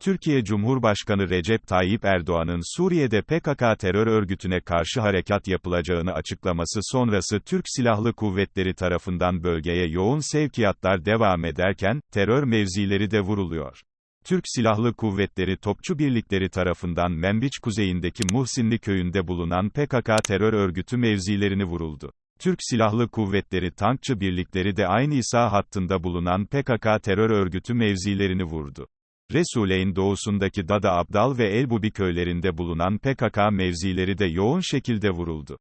Türkiye Cumhurbaşkanı Recep Tayyip Erdoğan'ın Suriye'de PKK terör örgütüne karşı harekat yapılacağını açıklaması sonrası Türk Silahlı Kuvvetleri tarafından bölgeye yoğun sevkiyatlar devam ederken, terör mevzileri de vuruluyor. Türk Silahlı Kuvvetleri Topçu Birlikleri tarafından Membiç kuzeyindeki Muhsinli köyünde bulunan PKK terör örgütü mevzilerini vuruldu. Türk Silahlı Kuvvetleri tankçı birlikleri de aynı İsa hattında bulunan PKK terör örgütü mevzilerini vurdu. Resuleyn doğusundaki Dada Abdal ve Elbubi köylerinde bulunan PKK mevzileri de yoğun şekilde vuruldu.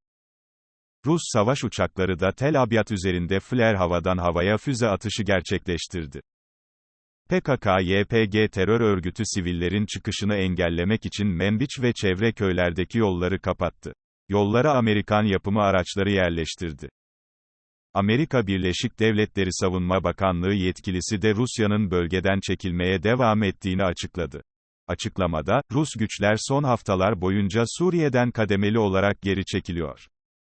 Rus savaş uçakları da Tel Abyad üzerinde fler havadan havaya füze atışı gerçekleştirdi. PKK-YPG terör örgütü sivillerin çıkışını engellemek için Membiç ve çevre köylerdeki yolları kapattı. Yollara Amerikan yapımı araçları yerleştirdi. Amerika Birleşik Devletleri Savunma Bakanlığı yetkilisi de Rusya'nın bölgeden çekilmeye devam ettiğini açıkladı. Açıklamada, Rus güçler son haftalar boyunca Suriye'den kademeli olarak geri çekiliyor.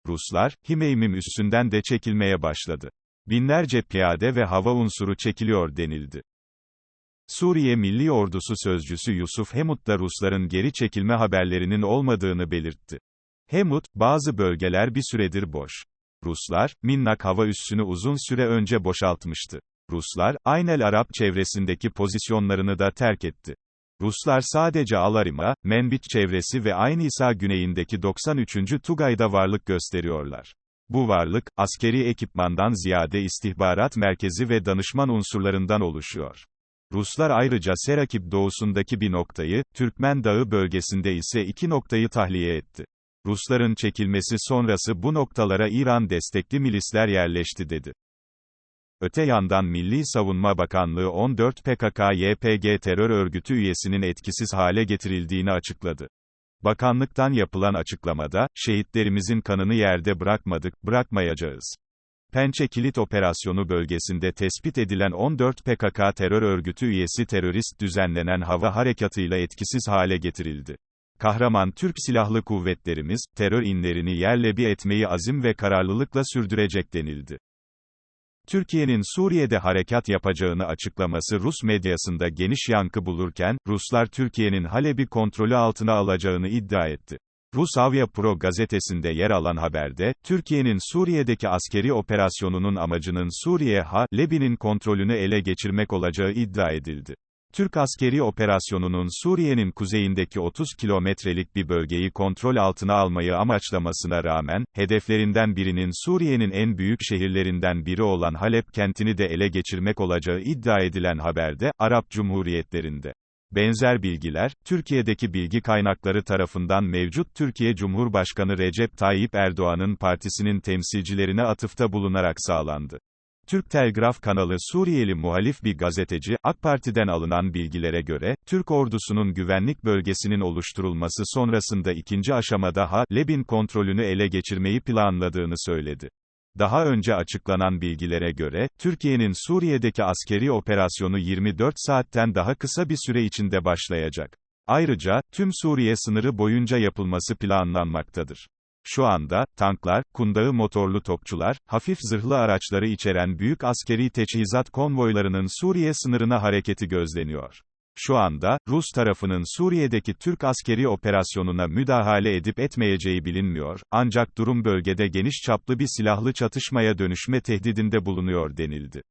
Ruslar, Himeymim üssünden de çekilmeye başladı. Binlerce piyade ve hava unsuru çekiliyor denildi. Suriye Milli Ordusu sözcüsü Yusuf Hemut da Rusların geri çekilme haberlerinin olmadığını belirtti. Hemut, bazı bölgeler bir süredir boş. Ruslar, Minnak hava üssünü uzun süre önce boşaltmıştı. Ruslar, Aynel Arap çevresindeki pozisyonlarını da terk etti. Ruslar sadece Alarima, Menbiç çevresi ve Aynı İsa güneyindeki 93. Tugay'da varlık gösteriyorlar. Bu varlık, askeri ekipmandan ziyade istihbarat merkezi ve danışman unsurlarından oluşuyor. Ruslar ayrıca Serakip doğusundaki bir noktayı, Türkmen Dağı bölgesinde ise iki noktayı tahliye etti. Rusların çekilmesi sonrası bu noktalara İran destekli milisler yerleşti dedi. Öte yandan Milli Savunma Bakanlığı 14 PKK-YPG terör örgütü üyesinin etkisiz hale getirildiğini açıkladı. Bakanlıktan yapılan açıklamada, şehitlerimizin kanını yerde bırakmadık, bırakmayacağız. Pençe Kilit Operasyonu bölgesinde tespit edilen 14 PKK terör örgütü üyesi terörist düzenlenen hava harekatıyla etkisiz hale getirildi. Kahraman Türk Silahlı Kuvvetlerimiz, terör inlerini yerle bir etmeyi azim ve kararlılıkla sürdürecek denildi. Türkiye'nin Suriye'de harekat yapacağını açıklaması Rus medyasında geniş yankı bulurken, Ruslar Türkiye'nin Halep'i kontrolü altına alacağını iddia etti. Rus Avya Pro gazetesinde yer alan haberde, Türkiye'nin Suriye'deki askeri operasyonunun amacının Suriye Halep'in kontrolünü ele geçirmek olacağı iddia edildi. Türk askeri operasyonunun Suriye'nin kuzeyindeki 30 kilometrelik bir bölgeyi kontrol altına almayı amaçlamasına rağmen, hedeflerinden birinin Suriye'nin en büyük şehirlerinden biri olan Halep kentini de ele geçirmek olacağı iddia edilen haberde, Arap Cumhuriyetlerinde. Benzer bilgiler, Türkiye'deki bilgi kaynakları tarafından mevcut Türkiye Cumhurbaşkanı Recep Tayyip Erdoğan'ın partisinin temsilcilerine atıfta bulunarak sağlandı. Türk Telgraf kanalı Suriyeli muhalif bir gazeteci, AK Parti'den alınan bilgilere göre, Türk ordusunun güvenlik bölgesinin oluşturulması sonrasında ikinci aşamada Ha-Leb'in kontrolünü ele geçirmeyi planladığını söyledi. Daha önce açıklanan bilgilere göre, Türkiye'nin Suriye'deki askeri operasyonu 24 saatten daha kısa bir süre içinde başlayacak. Ayrıca, tüm Suriye sınırı boyunca yapılması planlanmaktadır. Şu anda, tanklar, kundağı motorlu topçular, hafif zırhlı araçları içeren büyük askeri teçhizat konvoylarının Suriye sınırına hareketi gözleniyor. Şu anda, Rus tarafının Suriye'deki Türk askeri operasyonuna müdahale edip etmeyeceği bilinmiyor, ancak durum bölgede geniş çaplı bir silahlı çatışmaya dönüşme tehdidinde bulunuyor denildi.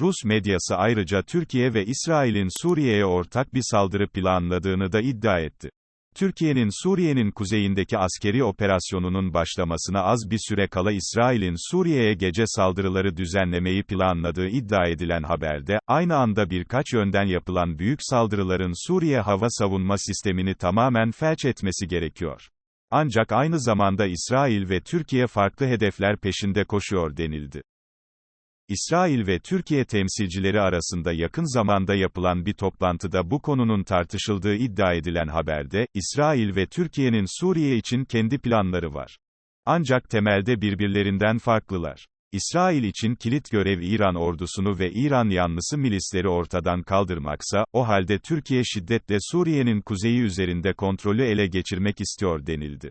Rus medyası ayrıca Türkiye ve İsrail'in Suriye'ye ortak bir saldırı planladığını da iddia etti. Türkiye'nin Suriye'nin kuzeyindeki askeri operasyonunun başlamasına az bir süre kala İsrail'in Suriye'ye gece saldırıları düzenlemeyi planladığı iddia edilen haberde, aynı anda birkaç yönden yapılan büyük saldırıların Suriye hava savunma sistemini tamamen felç etmesi gerekiyor. Ancak aynı zamanda İsrail ve Türkiye farklı hedefler peşinde koşuyor denildi. İsrail ve Türkiye temsilcileri arasında yakın zamanda yapılan bir toplantıda bu konunun tartışıldığı iddia edilen haberde, İsrail ve Türkiye'nin Suriye için kendi planları var. Ancak temelde birbirlerinden farklılar. İsrail için kilit görev İran ordusunu ve İran yanlısı milisleri ortadan kaldırmaksa, o halde Türkiye şiddetle Suriye'nin kuzeyi üzerinde kontrolü ele geçirmek istiyor denildi.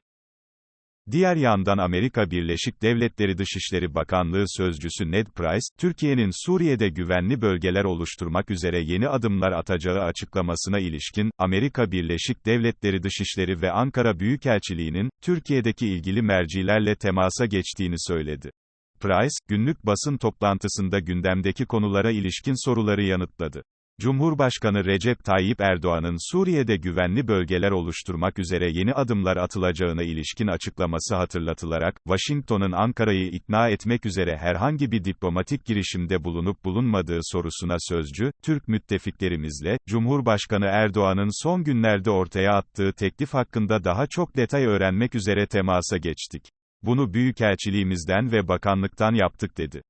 Diğer yandan Amerika Birleşik Devletleri Dışişleri Bakanlığı Sözcüsü Ned Price, Türkiye'nin Suriye'de güvenli bölgeler oluşturmak üzere yeni adımlar atacağı açıklamasına ilişkin, Amerika Birleşik Devletleri Dışişleri ve Ankara Büyükelçiliği'nin, Türkiye'deki ilgili mercilerle temasa geçtiğini söyledi. Price, günlük basın toplantısında gündemdeki konulara ilişkin soruları yanıtladı. Cumhurbaşkanı Recep Tayyip Erdoğan'ın Suriye'de güvenli bölgeler oluşturmak üzere yeni adımlar atılacağına ilişkin açıklaması hatırlatılarak, Washington'un Ankara'yı ikna etmek üzere herhangi bir diplomatik girişimde bulunup bulunmadığı sorusuna sözcü, Türk müttefiklerimizle, Cumhurbaşkanı Erdoğan'ın son günlerde ortaya attığı teklif hakkında daha çok detay öğrenmek üzere temasa geçtik. Bunu Büyükelçiliğimizden ve bakanlıktan yaptık dedi.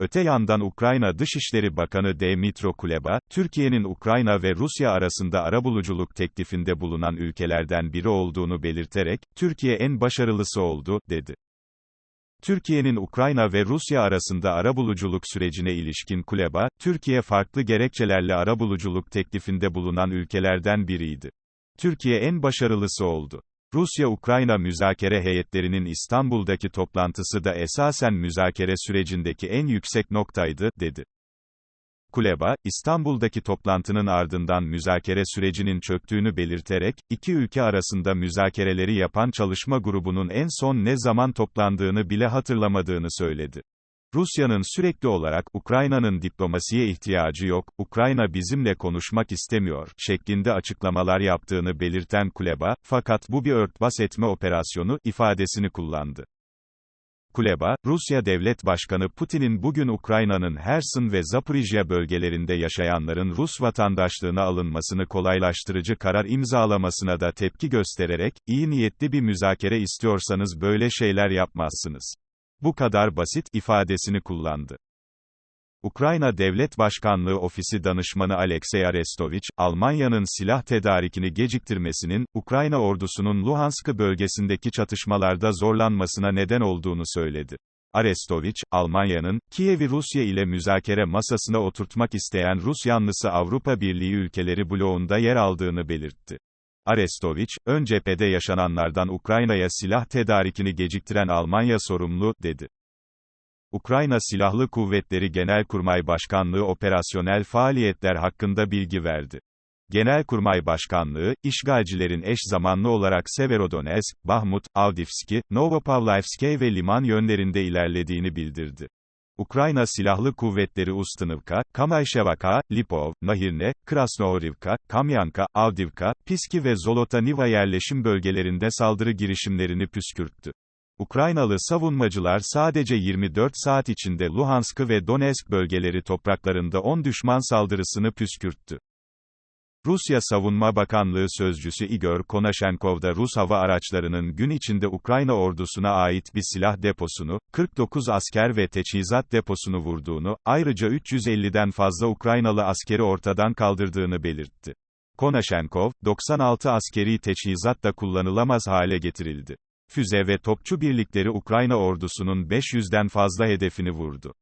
Öte yandan Ukrayna Dışişleri Bakanı Dmytro Kuleba, Türkiye'nin Ukrayna ve Rusya arasında arabuluculuk teklifinde bulunan ülkelerden biri olduğunu belirterek, Türkiye en başarılısı oldu, dedi. Türkiye'nin Ukrayna ve Rusya arasında arabuluculuk sürecine ilişkin Kuleba, Türkiye farklı gerekçelerle arabuluculuk teklifinde bulunan ülkelerden biriydi. Türkiye en başarılısı oldu. Rusya-Ukrayna müzakere heyetlerinin İstanbul'daki toplantısı da esasen müzakere sürecindeki en yüksek noktaydı, dedi. Kuleba, İstanbul'daki toplantının ardından müzakere sürecinin çöktüğünü belirterek, iki ülke arasında müzakereleri yapan çalışma grubunun en son ne zaman toplandığını bile hatırlamadığını söyledi. Rusya'nın sürekli olarak Ukrayna'nın diplomasiye ihtiyacı yok, Ukrayna bizimle konuşmak istemiyor şeklinde açıklamalar yaptığını belirten Kuleba, fakat bu bir örtbas etme operasyonu ifadesini kullandı. Kuleba, Rusya Devlet Başkanı Putin'in bugün Ukrayna'nın Herson ve Zaporijya bölgelerinde yaşayanların Rus vatandaşlığına alınmasını kolaylaştırıcı karar imzalamasına da tepki göstererek, iyi niyetli bir müzakere istiyorsanız böyle şeyler yapmazsınız. Bu kadar basit, ifadesini kullandı. Ukrayna Devlet Başkanlığı Ofisi Danışmanı Alexey Arestovich, Almanya'nın silah tedarikini geciktirmesinin, Ukrayna ordusunun Luhansk bölgesindeki çatışmalarda zorlanmasına neden olduğunu söyledi. Arestovich, Almanya'nın, Kiev'i Rusya ile müzakere masasına oturtmak isteyen Rus yanlısı Avrupa Birliği ülkeleri bloğunda yer aldığını belirtti. Arestovich, ön cephede yaşananlardan Ukrayna'ya silah tedarikini geciktiren Almanya sorumlu, dedi. Ukrayna Silahlı Kuvvetleri Genelkurmay Başkanlığı operasyonel faaliyetler hakkında bilgi verdi. Genelkurmay Başkanlığı, işgalcilerin eş zamanlı olarak Severodonetsk, Bahmut, Avdivski, Novopavlovsk ve liman yönlerinde ilerlediğini bildirdi. Ukrayna Silahlı Kuvvetleri Ustanivka, Kamayşevaka, Lipov, Nahirne, Krasnohorivka, Kamyanka, Avdivka, Piski ve Zolotaniva yerleşim bölgelerinde saldırı girişimlerini püskürttü. Ukraynalı savunmacılar sadece 24 saat içinde Luhansk ve Donetsk bölgeleri topraklarında 10 düşman saldırısını püskürttü. Rusya Savunma Bakanlığı Sözcüsü Igor Konashenkov da Rus hava araçlarının gün içinde Ukrayna ordusuna ait bir silah deposunu, 49 asker ve teçhizat deposunu vurduğunu, ayrıca 350'den fazla Ukraynalı askeri ortadan kaldırdığını belirtti. Konashenkov, 96 askeri teçhizat da kullanılamaz hale getirildi. Füze ve topçu birlikleri Ukrayna ordusunun 500'den fazla hedefini vurdu.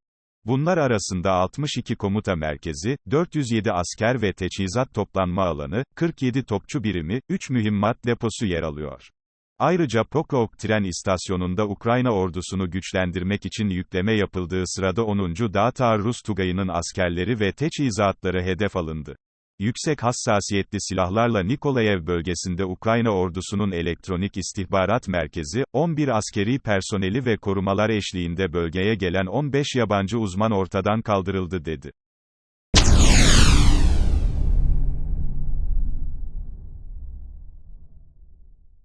Bunlar arasında 62 komuta merkezi, 407 asker ve teçhizat toplanma alanı, 47 topçu birimi, 3 mühimmat deposu yer alıyor. Ayrıca Pokrov tren istasyonunda Ukrayna ordusunu güçlendirmek için yükleme yapıldığı sırada 10. Dağ Taarruz Tugayı'nın askerleri ve teçhizatları hedef alındı. Yüksek hassasiyetli silahlarla Nikolayev bölgesinde Ukrayna ordusunun elektronik istihbarat merkezi, 11 askeri personeli ve korumalar eşliğinde bölgeye gelen 15 yabancı uzman ortadan kaldırıldı dedi.